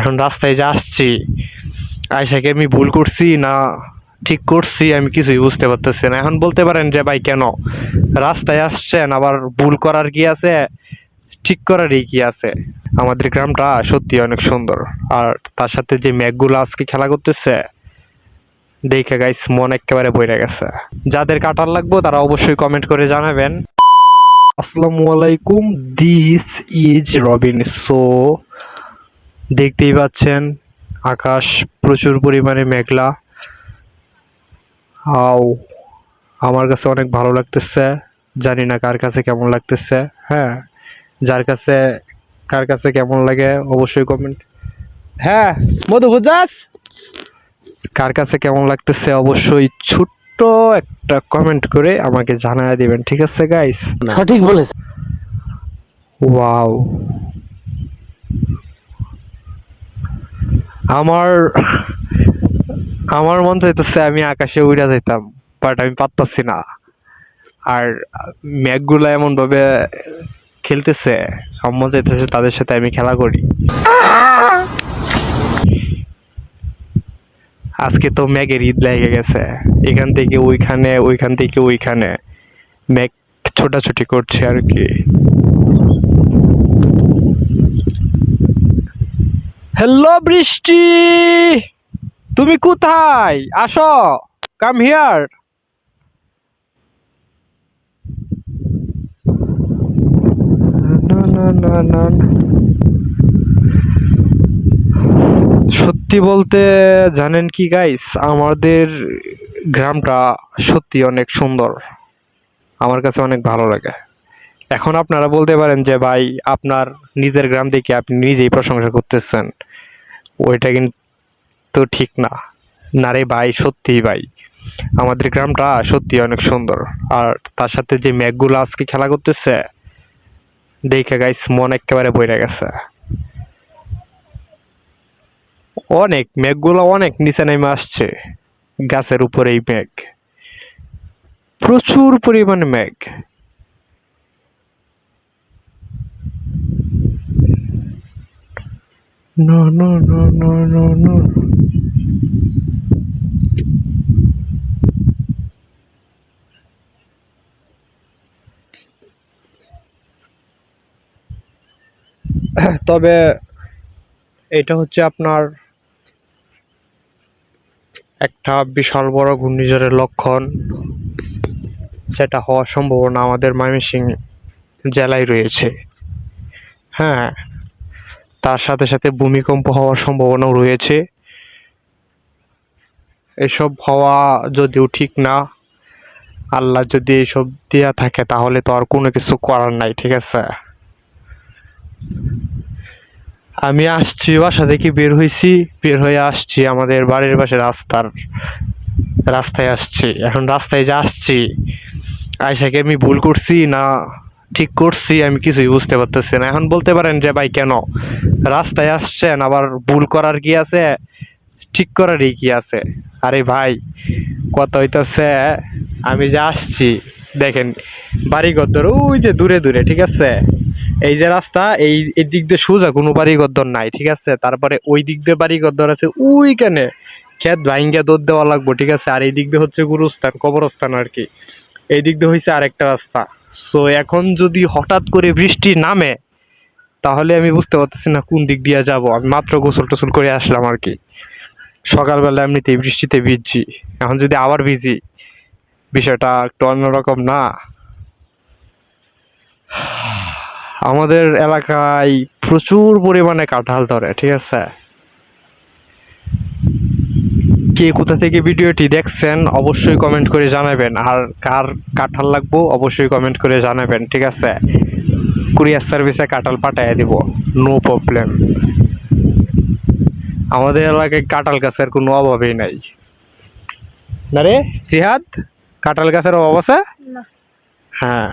এখন রাস্তায় যে আসছি আয়সাকে আমি ভুল করছি না ঠিক করছি? আমি কিছুই বুঝতে পারতেছি না। এখন বলতে পারেন যে, ভাই, কেন? রাস্তায় আসছেন, আবার ভুল করার কি আছে? ঠিক করারই কি আছে? আমাদের গ্রামটা সত্যি অনেক সুন্দর। আর তার সাথে যে ম্যাগগুলো আজকে খেলা করতেছে, দেখে গাইস মন একেবারে বইরে গেছে। যাদের কাটার লাগবো, তারা অবশ্যই কমেন্ট করে জানাবেন। আসসালামু আলাইকুম দিস ইজ রবিন সো দেখতেই পাচ্ছেন আকাশ প্রচুর পরিমাণে মেঘলা। আও আমার কাছে অনেক ভালো লাগতেছে। জানি না কার কাছে কেমন লাগতেছে হ্যাঁ? যার কাছে কার কাছে কেমন লাগে অবশ্যই কমেন্ট হ্যাঁ মধু বুঝাস? কার কাছে কেমন লাগতেছে অবশ্যই ছোট্ট একটা কমেন্ট করে আমাকে জানায় দিবেন ঠিক আছে গাইস সঠিক বলেছে। ওয়াও আমার আমার মন চাইতেছে আমি আকাশে উড়া যাইতাম বাট আমি পারতাছি না। আর ম্যাগগুলো এমন ভাবে খেলতেছে, আমার মন চাইতেছে তাদের সাথে আমি খেলা করি। আজকে তো ম্যাগের ঈদ লেগে গেছে, এখান থেকে ওইখানে, ওইখান থেকে ওইখানে। ম্যাগ ছোটাছুটি করছে আর কি। হ্যালো বৃষ্টি। তুমি কোথায়? আসো কাম হিয়ার সত্যি বলতে জানেন কি গাইস আমাদের গ্রামটা সত্যি অনেক সুন্দর। আমার কাছে অনেক ভালো লাগে। এখন আপনারা বলতে পারেন যে, ভাই, আপনার নিজের গ্রাম থেকে আপনি নিজেই প্রশংসা করতেছেন। ওইটা কিন্তু ঠিক না। না রে ভাই, সত্যিই ভাই। আমাদের গ্রামটা সত্যি অনেক সুন্দর। আর তার সাথে যে ম্যাগগুলো আজকে খেলা করতেছে, দেখে গাইস মন একেবারে বইরে গেছে। অনেক, মেঘগুলো অনেক নিচে নেমে আসছে। গাছের উপরে এই মেঘ। প্রচুর পরিমাণে মেঘ। No, no, no, no, no, no. তবে এটা হচ্ছে আপনার একটা বিশাল বড় ঘূর্ণিঝড়ের লক্ষণ যেটা হওয়ার সম্ভাবনা আমাদের ময়মনসিংহ জেলায় রয়েছে হ্যাঁ তার সাথে সাথে ভূমিকম্প হওয়ার সম্ভাবনাও রয়েছে। এসব হওয়া যদিও ঠিক না, আল্লাহ যদি এসব দেয়া থাকে তাহলে তো আর কোনো কিছু করার নাই, ঠিক আছে? আমি আসছি, বাসা থেকে বের হয়েছি বের হয়ে আসছি আমাদের বাড়ির পাশে রাস্তার, রাস্তায় আসছি। এখন রাস্তায় যে আসছি আয়সাকে আমি ভুল করছি না? ঠিক করছি, আমি কিছুই বুঝতে পারতেছি না। এখন বলতে পারেন যে, ভাই, কেন? রাস্তায় আসছেন, আবার ভুল করার কি আছে? ঠিক করারই কি আছে? আরে ভাই কত হইতেছে, আমি যে আসছি, দেখেন বাড়ি গদ্দর ওই যে দূরে দূরে, ঠিক আছে? এই যে রাস্তা, এই দিক দিয়ে সোজা কোনো বাড়ি গদ্দর নাই, ঠিক আছে? তারপরে ওই দিক দিয়ে বাড়ি গদ্দর আছে, ওইখানে খেত ভাইঙ্গা দৌড় দেওয়া লাগবো, ঠিক আছে? আর এই দিক দিয়ে হচ্ছে গুরুস্থান, কবরস্থান আর কি। এই দিক দিয়ে হয়েছে আরেকটা রাস্তা। সো এখন যদি হঠাৎ করে বৃষ্টি নামে, তাহলে আমি বুঝতে পারতেছি না কোন দিক দিয়ে যাব। আমি মাত্র গোসল টোসল করে আসলাম আর কি। সকালবেলা এমনিতেই বৃষ্টিতে ভিজছি। এখন যদি আবার ভিজি, বিষয়টা একটু অন্যরকম না। আমাদের এলাকায় প্রচুর পরিমাণে কাঁঠাল ধরে, ঠিক আছে? কে কোথা থেকে ভিডিওটি দেখছেন অবশ্যই কমেন্ট করে জানাবেন। আর কার কাঁঠাল লাগবো অবশ্যই কমেন্ট করে জানাবেন ঠিক আছে? কুরিয়ার সার্ভিসে কাঁঠাল পাঠিয়ে দিব নো প্রবলেম আমাদের এলাকায় কাঁঠাল গাছের কোনো অভাবই নাই। না রে? জিহাদ কাঁঠাল গাছের অভাব আছে? হ্যাঁ।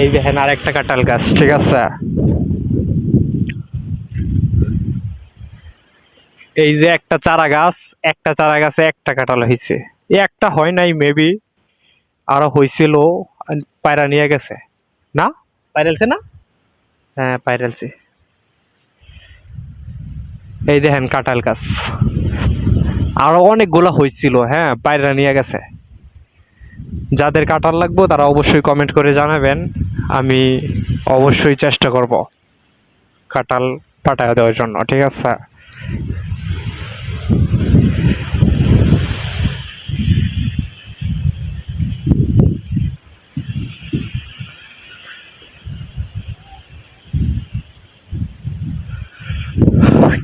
এই দেখেন আর একটা কাঁঠাল গাছ। ঠিক আছে। এই যে একটা চারা গাছ একটা চারা গাছে একটা কাঁঠাল হয়েছে এই একটা হয় নাই মেবি আরও হয়েছিল পায়রা নিয়ে গেছে। না? পাইরালছে না? হ্যাঁ পাইরালছে এই দেখেন কাঁঠাল গাছ। আরও অনেকগুলো হয়েছিল হ্যাঁ পায়রা নিয়ে গেছে। যাদের কাঁঠাল লাগবে তারা অবশ্যই কমেন্ট করে জানাবেন। আমি অবশ্যই চেষ্টা করব কাটাল পাঠায় দেওয়ার জন্য, ঠিক আছে?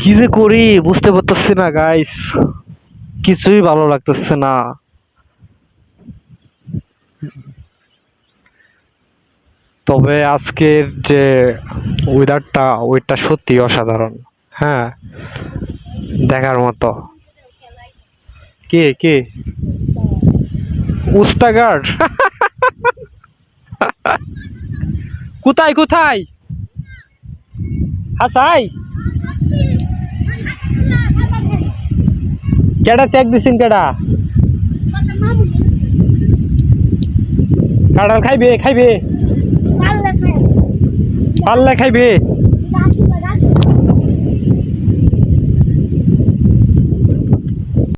কি যে করি বুঝতে পারতেছি না গাইস কিছুই ভালো লাগতেছে না। তবে আজকের যে ওয়েদারটা ওইটা সত্যি অসাধারণ। হ্যাঁ দেখার মতো। কে কে? উস্তাগার। কোথায় কোথায়? হাসাই? কেডা চেক দিছেন কেডা? কাঁঠাল খাইবে খাইবে। পারলে খাইবে